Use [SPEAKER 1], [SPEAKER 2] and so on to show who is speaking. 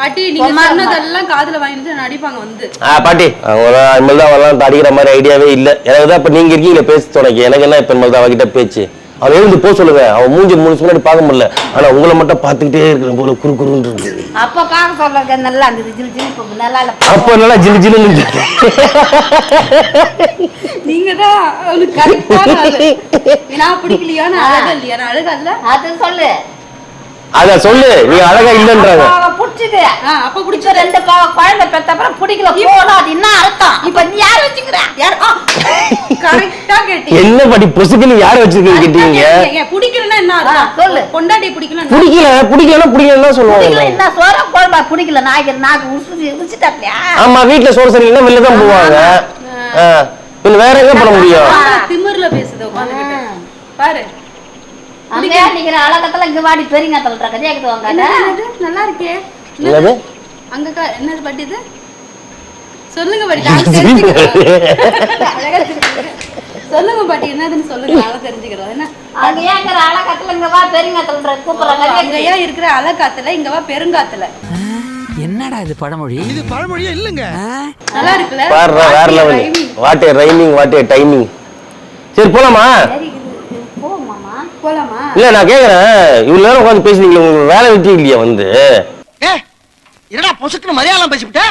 [SPEAKER 1] பாட்டி நீங்க சொன்னதெல்லாம் காதுல வாங்கிட்டு நடிப்பாங்க வந்து.
[SPEAKER 2] ஆ பாட்டி அவங்க இனிமேல் தான் வரலாம் அடிக்கிற மாதிரி ஐடியாவே இல்லை. எனக்கு தான் இப்போ நீங்கள் இருக்கீங்களே பேச துணைக்கு. எனக்கு என்ன இப்போ இனிமேல் தான் அவகிட்ட பேச்சு? அவன் எழுந்து போக சொல்லுங்க. அவன் மூஞ்சி மூணு முன்னாடி பார்க்க முடியல. ஆனா உங்களை மட்டும் பார்த்துக்கிட்டே இருக்கிற போல குறு குறுன்னு இருக்கு
[SPEAKER 3] அப்ப பார்க்க சொல்ல நல்லா இருந்தது ஜிலு ஜிலு இப்போ நல்லா இல்ல.
[SPEAKER 2] அப்போ நல்லா ஜிலு ஜிலுன்னு இருந்துச்சு.
[SPEAKER 1] நீங்க தான் அவனுக்கு கரெக்டான ஆளு. நான் பிடிக்கலையா நான் அழகா இல்லையா? நான் அழகா இல்ல.
[SPEAKER 3] அது சொல்லு.
[SPEAKER 2] நீ அழகா இல்லைன்றாங்க.
[SPEAKER 1] ஆ, அப்ப
[SPEAKER 3] பிடிச்ச ரெண்டு பாவ குழந்தை பெத்த அப்புறம் பிடிக்கல. போனா அது என்ன அர்த்தம்? இப்ப நீ யார் வச்சுக்கிற?
[SPEAKER 1] யார்? கரெக்டா கேட்டீங்க.
[SPEAKER 2] என்ன பாட்டி பொசுக்குன்னு யாரை வச்சிருக்கீங்க கேட்டீங்க.
[SPEAKER 1] பிடிக்கலன்னா என்ன
[SPEAKER 3] சொல்லு.
[SPEAKER 1] பொண்டாட்டி பிடிக்கலன்னா
[SPEAKER 2] பிடிக்கல பிடிக்கலன்னா பிடிக்கலன்னு
[SPEAKER 3] பிடிக்கல
[SPEAKER 2] சொல்லுவாங்க.
[SPEAKER 3] என்ன? சோற குழம்பா? பிடிக்கல. நாய்க்கு நாக்கு உச்சிட்டாப்லையா
[SPEAKER 2] ஆமா வீட்டுல சோறு சரியில்லைன்னா வெளில தான் போவாங்க. பின்ன வேற எங்க போட முடியும்?
[SPEAKER 1] திமிர்ல பேசுது உட்காந்துக்கிட்டு. பாரு.
[SPEAKER 3] அங்கே நிக்கிற அழகத்துல இங்க வாடி வாங்க
[SPEAKER 1] என்ன என்னது? நல்லா இருக்கே.
[SPEAKER 2] என்னது?
[SPEAKER 1] அங்க கா- என்னது பாட்டி இது? சொல்லுங்க பாட்டி நான் தெரிஞ்சுக்கிறேன். சொல்லுங்க பாட்டி என்னதுன்னு சொல்லுங்க நான் தெரிஞ்சுக்கிறோம் என்ன?
[SPEAKER 3] அங்க ஏங்கிற அழகத்துல இங்க வா பெரியங்கத்துல கூப்பிடுறாங்க.
[SPEAKER 1] அங்கேயா இருக்கிற அலக்காத்துல இங்க வா பெருங்காத்துல.
[SPEAKER 4] என்னடா இது பழமொழி?
[SPEAKER 5] இது பழமொழியே இல்லைங்க.
[SPEAKER 1] நல்லா இருக்குல்ல?
[SPEAKER 2] வேற வேற level. What a rhyming what a timing சரி போலாமா
[SPEAKER 1] போலாமா?
[SPEAKER 2] இல்ல நான் கேக்குறேன். இவ்வளவு நேரம் உட்காந்து பேசுனீங்களே உங்களுக்கு வேலை வெட்டி இல்லையா வந்து?
[SPEAKER 5] ஏ என்னடா பொசுக்குன்னு மரியாதை பேசிவிட்ட?